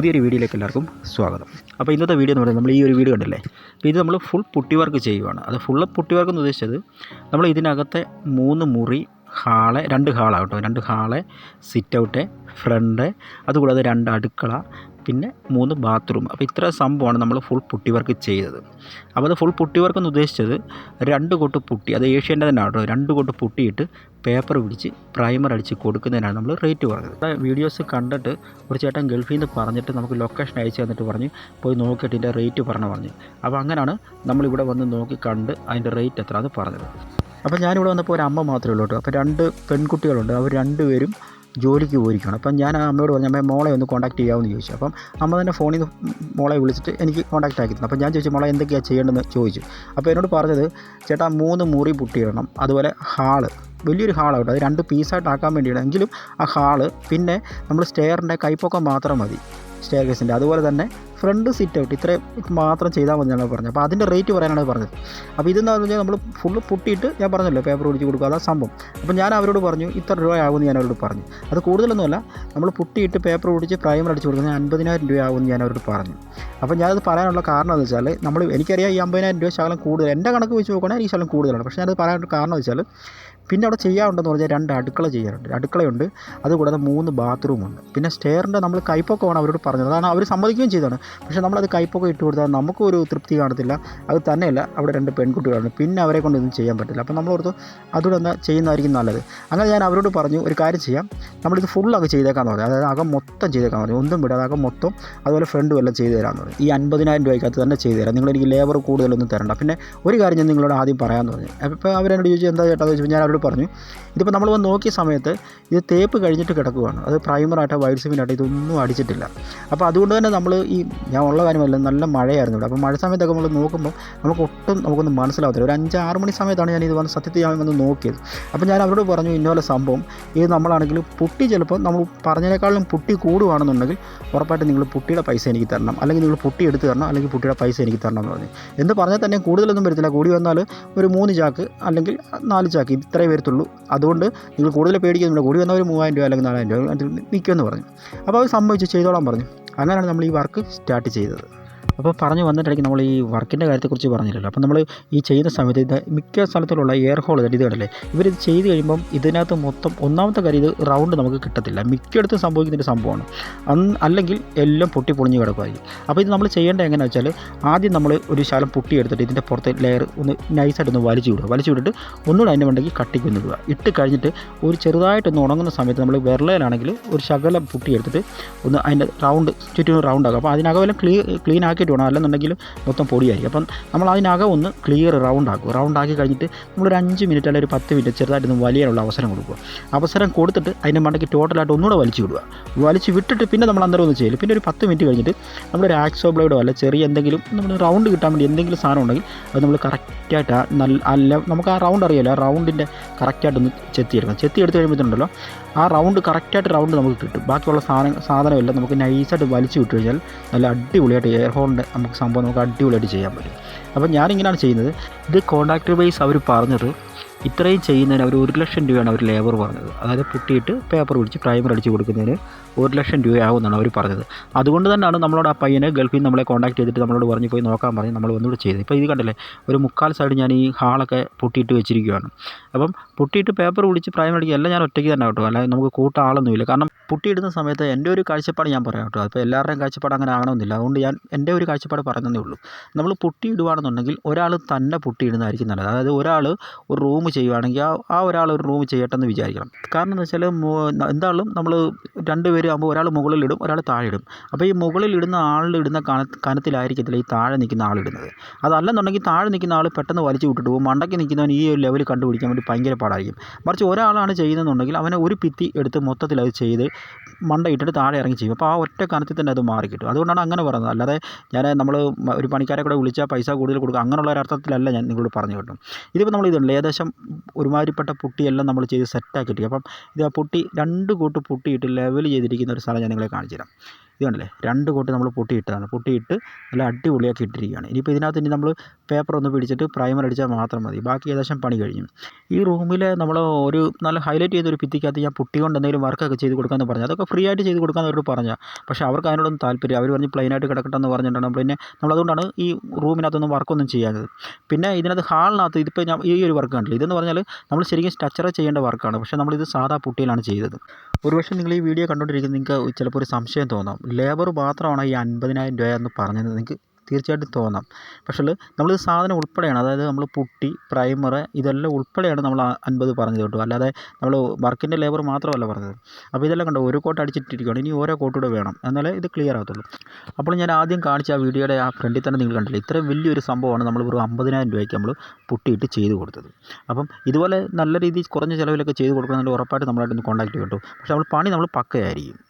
പുതിയൊരു വീഡിയോയിലേക്ക് എല്ലാവർക്കും സ്വാഗതം. അപ്പോൾ ഇന്നത്തെ വീഡിയോ എന്ന് പറയുന്നത് നമ്മൾ ഈ ഒരു വീഡിയോ കണ്ടില്ലേ? അപ്പോൾ ഇത് നമ്മൾ ഫുൾ പുട്ടി വർക്ക് ചെയ്യുവാണ്. അത് ഫുള്ള് പുട്ടി വർക്ക് എന്ന് ഉദ്ദേശിച്ചത് നമ്മൾ ഇതിനകത്തെ മൂന്ന് മുറി ഹാളെ രണ്ട് ഹാളാണ് രണ്ട് ഹാളെ സിറ്റ് ഔട്ട് ഫ്രണ്ട് അതുകൂടാതെ രണ്ട് അടുക്കള പിന്നെ മൂന്ന് ബാത്റൂം. അപ്പോൾ ഇത്ര സംഭവമാണ് നമ്മൾ ഫുൾ പുട്ടി വർക്ക് ചെയ്തത്. അപ്പോൾ അത് ഫുൾ പുട്ടി വർക്ക് എന്ന് ഉദ്ദേശിച്ചത് രണ്ട് കൊട്ട് പുട്ടി അത് ഏഷ്യന്റെ തന്നെ ആട്ടോ രണ്ട് കൊട്ട് പുട്ടിയിട്ട് പേപ്പർ പിടിച്ച് പ്രൈമർ അടിച്ച് കൊടുക്കുന്നതിനാണ് നമ്മൾ റേറ്റ് പറഞ്ഞത്. വീഡിയോസ് കണ്ടിട്ട് ഒരു ചേട്ടൻ ഗൾഫിൽ നിന്ന് പറഞ്ഞിട്ട് നമുക്ക് ലൊക്കേഷൻ അയച്ചു തന്നിട്ട് പറഞ്ഞ് പോയി നോക്കിയിട്ട് ഇതിന്റെ റേറ്റ് പറഞ്ഞു പറഞ്ഞു. അപ്പോൾ അങ്ങനെയാണ് നമ്മളിവിടെ വന്ന് നോക്കി കണ്ട് അതിന്റെ റേറ്റ് എത്ര എന്ന് പറഞ്ഞത്. അപ്പോൾ ഞാനിവിടെ വന്നപ്പോൾ ഒരു അമ്മ മാത്രമേ ഉള്ളൂ കേട്ടോ. അപ്പോൾ രണ്ട് പെൺകുട്ടികളുണ്ട്. അവർ രണ്ടുപേരും ജോലിക്ക് പോയിരിക്കുകയാണ്. അപ്പം ഞാൻ ആ അമ്മയോട് പറഞ്ഞു അമ്മ മോളെ ഒന്ന് കോൺടാക്ട് ചെയ്യാമെന്ന് ചോദിച്ചു. അപ്പം അമ്മ തന്നെ ഫോണിൽ നിന്ന് മോളെ വിളിച്ചിട്ട് എനിക്ക് കോൺടാക്ട് ആക്കി തന്നു. അപ്പം ഞാൻ ചോദിച്ചു മോളെ എന്തൊക്കെയാണ് ചെയ്യേണ്ടതെന്ന്? ചോദിച്ചു. അപ്പോൾ എന്നോട് പറഞ്ഞത് ചേട്ടാ മൂന്ന് മുറി പുട്ടിയിടണം. അതുപോലെ ഹാൾ. വലിയൊരു ഹാളാണ് അത് രണ്ട് പീസായിട്ട് ആക്കാൻ വേണ്ടിയാണ്. എങ്കിലും ആ ഹാൾ പിന്നെ നമ്മൾ സ്റ്റെയറിന്റെ കൈപ്പൊക്കം മാത്രം മതി. സ്റ്റെയർ കേസിന്റെ അതുപോലെ തന്നെ ഫ്രണ്ട് സിറ്റ് ഔട്ട്. ഇത്രയും മാത്രം ചെയ്താൽ മതി ഞങ്ങൾ പറഞ്ഞത്. അപ്പോൾ അതിന്റെ റേറ്റ് പറയാനാണ് പറഞ്ഞത്. അപ്പോൾ ഇതെന്ന് പറഞ്ഞാൽ നമ്മൾ ഫുള്ള് പൊട്ടിയിട്ട് ഞാൻ പറഞ്ഞല്ലോ പേപ്പർ പിടിച്ച് കൊടുക്കുക. അതാ സംഭവം. അപ്പോൾ ഞാൻ അവരോട് പറഞ്ഞു ഇത്ര രൂപയാകുമെന്ന് ഞാൻ അവരോട് പറഞ്ഞു. അത് കൂടുതലൊന്നുമല്ല നമ്മൾ പൊട്ടിയിട്ട് പേപ്പർ പിടിച്ച് പ്രൈമർ അടിച്ച് കൊടുക്കുന്നത് അൻപതിനായിരം രൂപയാകുമെന്ന് ഞാൻ അവരോട് പറഞ്ഞു. അപ്പോൾ ഞാനത് പറയാനുള്ള കാരണം എന്ന് വെച്ചാൽ നമ്മൾ എനിക്കറിയാം ഈ അമ്പതിനായിരം രൂപ ശകലം കൂടുതൽ. എന്റെ കണക്ക് വെച്ച് നോക്കുകയാണെങ്കിൽ ഈ ശകലം കൂടുതലാണ്. പക്ഷേ ഞാനത് പറയാനുള്ള കാരണം എന്ന് വെച്ചാൽ പിന്നെ അവിടെ ചെയ്യാറുണ്ടെന്ന് പറഞ്ഞാൽ രണ്ട് അടുക്കള ചെയ്യാറുണ്ട്. അടുക്കളയുണ്ട്. അതുകൂടാതെ മൂന്ന് ബാത്റൂമുണ്ട് പിന്നെ സ്റ്റെയറിന്റെ നമ്മൾ കൈപ്പൊക്കമാണ് അവരോട് പറഞ്ഞത്. അതാണ് അവർ സമ്മതിക്കുകയും ചെയ്തതാണ്. പക്ഷേ നമ്മളത് കൈപ്പൊക്കെ ഇട്ട് കൊടുത്താൽ നമുക്കും ഒരു തൃപ്തി കാണത്തില്ല. അത് തന്നെയല്ല അവിടെ രണ്ട് പെൺകുട്ടികളാണ്. പിന്നെ അവരെ കൊണ്ടൊന്നും ചെയ്യാൻ പറ്റില്ല. അപ്പോൾ നമ്മളോർത്ത് അതുകൂടെ എന്താ ചെയ്യുന്നതായിരിക്കും നല്ലത്. അങ്ങനെ ഞാൻ അവരോട് പറഞ്ഞു ഒരു കാര്യം ചെയ്യാം. നമ്മളിത് ഫുള്ളൊക്കെ ചെയ്തേക്കാന്ന് പറഞ്ഞു. അതായത് അകം മൊത്തം ചെയ്തേക്കാന്ന് പറഞ്ഞു. ഒന്നും വിടാതെ അകം മൊത്തം അതുപോലെ ഫ്രണ്ടും എല്ലാം ചെയ്തു തരാമെന്ന് പറഞ്ഞു. ഈ അൻപതിനായിരം രൂപയ്ക്കകത്ത് തന്നെ ചെയ്തു തരാം നിങ്ങളെനിക്ക് ലേബർ കൂടുതലൊന്നും തരണ്ട. പിന്നെ ഒരു കാര്യം ഞാൻ നിങ്ങളോട് ആദ്യം പറയാമെന്ന് പറഞ്ഞു. അപ്പോൾ അവരെന്നോട് ചോദിച്ചു എന്താ ചേട്ടാ? ചോദിച്ചപ്പോൾ ഞാൻ അവരോട് പറഞ്ഞു ഇതിപ്പോൾ നമ്മൾ വന്ന് നോക്കിയ സമയത്ത് ഇത് തേപ്പ് കഴിഞ്ഞിട്ട് കിടക്കുകയാണ് അത് പ്രൈമറായിട്ടോ വൈറ്റ് സിമെന്റായിട്ടോ ഇതൊന്നും അടിച്ചിട്ടില്ല. അപ്പോൾ അതുകൊണ്ട് തന്നെ നമ്മൾ ഈ ഞാൻ ഉള്ള കാര്യമല്ല നല്ല മഴയായിരുന്നു ഇവിടെ. അപ്പോൾ മഴ സമയത്തൊക്കെ നമ്മൾ നോക്കുമ്പോൾ നമുക്ക് ഒട്ടും നമുക്കൊന്നും മനസ്സിലാവത്തില്ല. ഒരു അഞ്ച് ആറ് മണി സമയത്താണ് ഞാൻ ഇത് വന്ന് സത്യത്തിൽ ഞാൻ വന്ന് നോക്കിയത്. അപ്പോൾ ഞാൻ അവരോട് പറഞ്ഞു ഇന്നോലെ സംഭവം ഇത് നമ്മളാണെങ്കിൽ പുട്ടി ചിലപ്പോൾ നമ്മൾ പറഞ്ഞതിനേക്കാളും പുട്ടി കൂടുവാണെന്നുണ്ടെങ്കിൽ ഉറപ്പായിട്ടും നിങ്ങൾ പുട്ടിയുടെ പൈസ എനിക്ക് തരണം. അല്ലെങ്കിൽ നിങ്ങൾ പുട്ടി എടുത്ത് തരണം അല്ലെങ്കിൽ പുട്ടിയുടെ പൈസ എനിക്ക് തരണം എന്ന് പറഞ്ഞു. എന്ന് പറഞ്ഞാൽ തന്നെ കൂടുതലൊന്നും വരത്തില്ല. കൂടി വന്നാൽ ഒരു മൂന്ന് ചാക്ക് അല്ലെങ്കിൽ നാല് ചാക്ക്. ഇത്രേ വരത്തുള്ളൂ. അതുകൊണ്ട് നിങ്ങൾ കൂടുതൽ പേടിക്കുന്നില്ല. കൂടി വന്നാൽ ഒരു മൂവായിരം രൂപ അല്ലെങ്കിൽ നാലായിരം രൂപ നിൽക്കുമെന്ന് പറഞ്ഞു. അപ്പോൾ അത് സംഭവിച്ച് ചെയ്തോളാൻ പറഞ്ഞു. അങ്ങനെയാണ് നമ്മൾ ഈ വർക്ക് സ്റ്റാർട്ട് ചെയ്തത്. അപ്പോൾ പറഞ്ഞു വന്നിട്ടിടയ്ക്ക് നമ്മൾ ഈ വർക്കിന്റെ കാര്യത്തെക്കുറിച്ച് പറഞ്ഞില്ലല്ലോ. അപ്പോൾ നമ്മൾ ഈ ചെയ്യുന്ന സമയത്ത് ഇത് മിക്ക സ്ഥലത്തുള്ള എയർ ഹോൾ ഇത് കണ്ടല്ലേ? ഇവരിത് ചെയ്ത് കഴിയുമ്പം ഇതിനകത്ത് മൊത്തം ഒന്നാമത്തെ കാര്യം ഇത് റൗണ്ട് നമുക്ക് കിട്ടത്തില്ല. മിക്കയിടത്തും സംഭവിക്കുന്നൊരു സംഭവമാണ്. അന്ന് അല്ലെങ്കിൽ എല്ലാം പൊട്ടി പൊളിഞ്ഞ് കിടക്കുമായിരിക്കും അപ്പോൾ ഇത് നമ്മൾ ചെയ്യേണ്ടത് എങ്ങനെയാണെന്ന് വെച്ചാൽ ആദ്യം നമ്മൾ ഒരു ശാലം പൊട്ടി എടുത്തിട്ട് ഇതിന്റെ പുറത്തെ ലെയർ ഒന്ന് നൈസായിട്ട് ഒന്ന് വലിച്ചു വിടുക. വലിച്ചു വിട്ടിട്ട് ഒന്നുകൂടെ അതിന്റെ മണ്ടയ്ക്ക് കട്ടിക്ക് ഒന്ന് ഇടുക. ഇട്ട് കഴിഞ്ഞിട്ട് ഒരു ചെറുതായിട്ടൊന്ന് ഉണങ്ങുന്ന സമയത്ത് നമ്മൾ വിരളയിലാണെങ്കിൽ ഒരു ശകലം പൊട്ടിയെടുത്തിട്ട് ഒന്ന് അതിന്റെ റൗണ്ട് ചുറ്റും റൗണ്ട് ആക്കുക. അപ്പോൾ അതിനകം ക്ലീൻ ക്ലീൻ ആക്കിയിട്ട് വേണം അല്ലെന്നുണ്ടെങ്കിൽ മൊത്തം പൊടിയായിരിക്കും. അപ്പം നമ്മൾ അതിനകം ഒന്ന് ക്ലിയർ റൗണ്ട് ആക്കും റൗണ്ട് ആക്കി കഴിഞ്ഞിട്ട് നമ്മൾ ഒരു അഞ്ച് മിനിറ്റ് അല്ലെങ്കിൽ ഒരു പത്ത് മിനിറ്റ് ചെറുതായിട്ടൊന്ന് വലിയാനുള്ള അവസരം കൊടുക്കുക. അവസരം കൊടുത്തിട്ട് അതിന്റെ മണ്ടയ്ക്ക് ടോട്ടലായിട്ട് ഒന്നുകൂടെ വലിച്ചു വിടുക. വലിച്ചു വിട്ടിട്ട് പിന്നെ നമ്മൾ അന്നേരം ഒന്ന് ചെയ്യില്ല പിന്നെ ഒരു പത്ത് മിനിറ്റ് കഴിഞ്ഞിട്ട് നമ്മളൊരു ആക്സോ ബ്ലേഡോ അല്ല ചെറിയ എന്തെങ്കിലും നമ്മൾ റൗണ്ട് കിട്ടാൻ വേണ്ടി എന്തെങ്കിലും സാധനം ഉണ്ടെങ്കിൽ അത് നമ്മൾ കറക്റ്റായിട്ട് നല്ല അല്ല നമുക്ക് ആ റൗണ്ട് അറിയാലോ. ആ റൗണ്ടിന്റെ കറക്റ്റായിട്ടൊന്ന് ചെത്തി എടുത്ത് കഴിയുമ്പോഴത്തേണ്ടല്ലോ ആ റൗണ്ട് കറക്റ്റായിട്ട് റൗണ്ട് നമുക്ക് കിട്ടും. ബാക്കിയുള്ള സാധനം സാധനമെല്ലാം നമുക്ക് നൈസായിട്ട് വലിച്ചു വിട്ടു കഴിഞ്ഞാൽ നല്ല അടിപൊളിയായിട്ട് എയർ ഹോളിന്റെ നമുക്ക് സംഭവം നമുക്ക് അടിപൊളിയായിട്ട് ചെയ്യാൻ പറ്റും. അപ്പോൾ ഞാനിങ്ങനെയാണ് ചെയ്യുന്നത്. ഇത് കോൺടാക്ട് വൈസ് അവർ പറഞ്ഞത് ഇത്രയും ചെയ്യുന്നതിന് അവർ ഒരു ലക്ഷം രൂപയാണ് അവർ ലേബർ പറഞ്ഞത്. അതായത് പൊട്ടിയിട്ട് പേപ്പർ പിടിച്ച് പ്രൈമർ അടിച്ച് കൊടുക്കുന്നതിന് ഒരു ലക്ഷം രൂപയാകുമെന്നാണ് അവർ പറഞ്ഞത്. അതുകൊണ്ട് തന്നെയാണ് നമ്മളോട് ആ പയ്യനെ ഗൾഫിൽ നിന്ന് നമ്മളെ കോൺടാക്ട് ചെയ്തിട്ട് നമ്മളോട് പറഞ്ഞ് പോയി നോക്കാൻ പറഞ്ഞ് നമ്മൾ ഒന്നുകൂടെ ചെയ്തത്. ഇപ്പോൾ ഇത് കണ്ടല്ലേ ഒരു മുക്കാൽ സൈഡ് ഞാൻ ഈ ഹാളൊക്കെ പൊട്ടിയിട്ട് വെച്ചിരിക്കുകയാണ് അപ്പം പൊട്ടിയിട്ട് പേപ്പർ പിടിച്ച് പ്രൈമർ അടിക്കുക എല്ലാം ഞാൻ ഒറ്റയ്ക്ക് തന്നെ കേട്ടോ. അല്ലാതെ നമുക്ക് കൂട്ട ആളൊന്നുമില്ല. കാരണം പൊട്ടിയിടുന്ന സമയത്ത് എന്റെ ഒരു കാഴ്ചപ്പാട് ഞാൻ പറയാം കേട്ടോ. അപ്പോൾ എല്ലാവരുടെയും കാഴ്ചപ്പാട് അങ്ങനെ ആകണമെന്നില്ല. അതുകൊണ്ട് ഞാൻ എന്റെ ഒരു കാഴ്ചപ്പാട് പറയുന്നതേ ഉള്ളൂ. നമ്മൾ പൊട്ടിയിടുവാണെന്നുണ്ടെങ്കിൽ ഒരാൾ തന്നെ പൊട്ടിയിടുന്നതായിരിക്കും നല്ലത്. അതായത് ഒരാൾ ഒരു റൂം ചെയ്യുവാണെങ്കിൽ ആ ആ ഒരാൾ ഒരു റൂം ചെയ്യട്ടെ എന്ന് വിചാരിക്കണം കാരണം എന്ന് വെച്ചാൽ എന്താളും നമ്മൾ രണ്ട് പേര് ആകുമ്പോൾ ഒരാൾ മുകളിലിടും ഒരാൾ താഴെ ഇടും അപ്പോൾ ഈ മുകളിലിടുന്ന ഇടുന്ന കന കനത്തിലായിരിക്കത്തില്ല ഈ താഴെ നിൽക്കുന്ന ആളിടുന്നത് അതല്ലെന്നുണ്ടെങ്കിൽ താഴെ നിൽക്കുന്ന ആൾ പെട്ടെന്ന് വലിച്ചു വിട്ടിട്ട് പോകും. മണ്ടയ്ക്ക് നിൽക്കുന്നവൻ ഈ ഒരു ലെവൽ കണ്ടുപിടിക്കാൻ വേണ്ടി ഭയങ്കര പാടായിരിക്കും. മറിച്ച് ഒരാളാണ് ചെയ്യുന്നതെന്നുണ്ടെങ്കിൽ അവനെ ഒരു പിത്തി എടുത്ത് മൊത്തത്തിൽ അത് ചെയ്ത് മണ്ട ഇട്ടിട്ട് താഴെ ഇറങ്ങി ചെയ്യും. അപ്പോൾ ആ ഒറ്റ കനത്തിൽ തന്നെ അത് മാറി കിട്ടും. അതുകൊണ്ടാണ് അങ്ങനെ പറയുന്നത്. അല്ലാതെ ഞാൻ നമ്മൾ ഒരു പണിക്കാരെ കൂടെ വിളിച്ചാൽ പൈസ കൂടുതൽ കൊടുക്കുക അങ്ങനെയുള്ള ഒരു അർത്ഥത്തിലല്ല ഞാൻ നിങ്ങളോട് പറഞ്ഞു കേട്ടോ ഇതിപ്പോൾ നമ്മൾ ഇതുണ്ട് ഏകദേശം ഒരുമാതിരിപ്പെട്ട പുട്ടിയെല്ലാം നമ്മൾ ചെയ്ത് സെറ്റാക്കിയിട്ടിരിക്കും അപ്പം ഇത് ആ പുട്ടി രണ്ട് കൂട്ട് പുട്ടിയിട്ട് ലെവൽ ചെയ്തിരിക്കുന്ന ഒരു സ്ഥലം ഞാൻ നിങ്ങളെ കാണിച്ചു തരാം ഇത് കണ്ടല്ലേ? രണ്ട് കോട്ട് നമ്മൾ പൊട്ടിയിട്ടതാണ്. പൊട്ടിയിട്ട് നല്ല അടിപൊളിയാക്കി ഇട്ടിരിക്കുകയാണ്. ഇനിയിപ്പോൾ ഇതിനകത്ത് ഇനി നമ്മൾ പേപ്പർ ഒന്ന് പിടിച്ചിട്ട് പ്രൈമർ അടിച്ചാൽ മാത്രം മതി. ബാക്കി ഏകദേശം പണി കഴിഞ്ഞു. ഈ റൂമിൽ നമ്മൾ ഒരു നല്ല ഹൈലൈറ്റ് ചെയ്തൊരു ഭിത്തിക്കകത്ത് ഞാൻ പുട്ടി കൊണ്ട് എന്തെങ്കിലും വർക്കൊക്കെ ചെയ്ത് കൊടുക്കാമെന്ന് പറഞ്ഞു. അതൊക്കെ ഫ്രീ ആയിട്ട് ചെയ്ത് കൊടുക്കാമെന്ന് അവരോട് പറഞ്ഞാൽ പക്ഷേ അവർക്ക് അതിനോടൊന്നും താല്പര്യം അവർ പറഞ്ഞ് പ്ലെയിനായിട്ട് കിടക്കട്ടെ എന്ന് പറഞ്ഞിട്ടാണ്. പിന്നെ നമ്മളതുകൊണ്ടാണ് ഈ റൂമിനകത്തൊന്നും വർക്കൊന്നും ചെയ്യാത്തത്. പിന്നെ ഇതിനകത്ത് ഹാളിനകത്ത് ഇതിപ്പോൾ ഞാൻ ഈ ഒരു വർക്ക് കണ്ടില്ല? ഇതെന്ന് പറഞ്ഞാൽ നമ്മൾ ശരിക്കും സ്ട്രക്ചർ ചെയ്യേണ്ട വർക്കാണ് പക്ഷേ നമ്മളിത് സാധാ പുട്ടിയിലാണ് ചെയ്തത്. ഒരുപക്ഷെ നിങ്ങൾ ഈ വീഡിയോ കണ്ടുകൊണ്ടിരിക്കുന്നത് നിങ്ങൾക്ക് ചിലപ്പോൾ ഒരു സംശയം തോന്നാം. ലേബർ മാത്രമാണ് ഈ അൻപതിനായിരം രൂപ എന്ന് പറഞ്ഞത്. നിങ്ങൾക്ക് തീർച്ചയായിട്ടും തോന്നാം. പക്ഷേ നമ്മൾ സാധനം ഉൾപ്പെടെയാണ്. അതായത് നമ്മൾ പുട്ടി പ്രൈമർ ഇതെല്ലാം ഉൾപ്പെടെയാണ് നമ്മൾ അൻപത് പറഞ്ഞത് കേട്ടോ. അല്ലാതെ നമ്മൾ വർക്കിന്റെ ലേബർ മാത്രമല്ല പറഞ്ഞത്. അപ്പോൾ ഇതെല്ലാം കണ്ടോ? ഒരു കോട്ട് അടിച്ചിട്ടിരിക്കുകയാണ് ഇനി ഓരോ കോട്ട് കൂടെ വേണം. എന്നാലേ ഇത് ക്ലിയർ ആകത്തുള്ളൂ അപ്പോൾ ഞാൻ ആദ്യം കാണിച്ച ആ വീഡിയോയുടെ ആ ഫ്രണ്ടിൽ തന്നെ നിങ്ങൾ കണ്ടില്ലേ? ഇത്രയും വലിയൊരു സംഭവമാണ് നമ്മൾ ഒരു അമ്പതിനായിരം രൂപയ്ക്ക് നമ്മൾ പുട്ടിയിട്ട് ചെയ്ത് കൊടുത്തത്. അപ്പം ഇതുപോലെ നല്ല രീതിയിൽ കുറഞ്ഞ ചിലവിലൊക്കെ ചെയ്ത് കൊടുക്കണമെന്നുണ്ടെങ്കിൽ ഉറപ്പായിട്ട് നമ്മളായിട്ടൊന്ന് കോൺടാക്ട് കേട്ടോ. പക്ഷേ നമ്മൾ പണി നമ്മൾ പക്കയായിരിക്കും.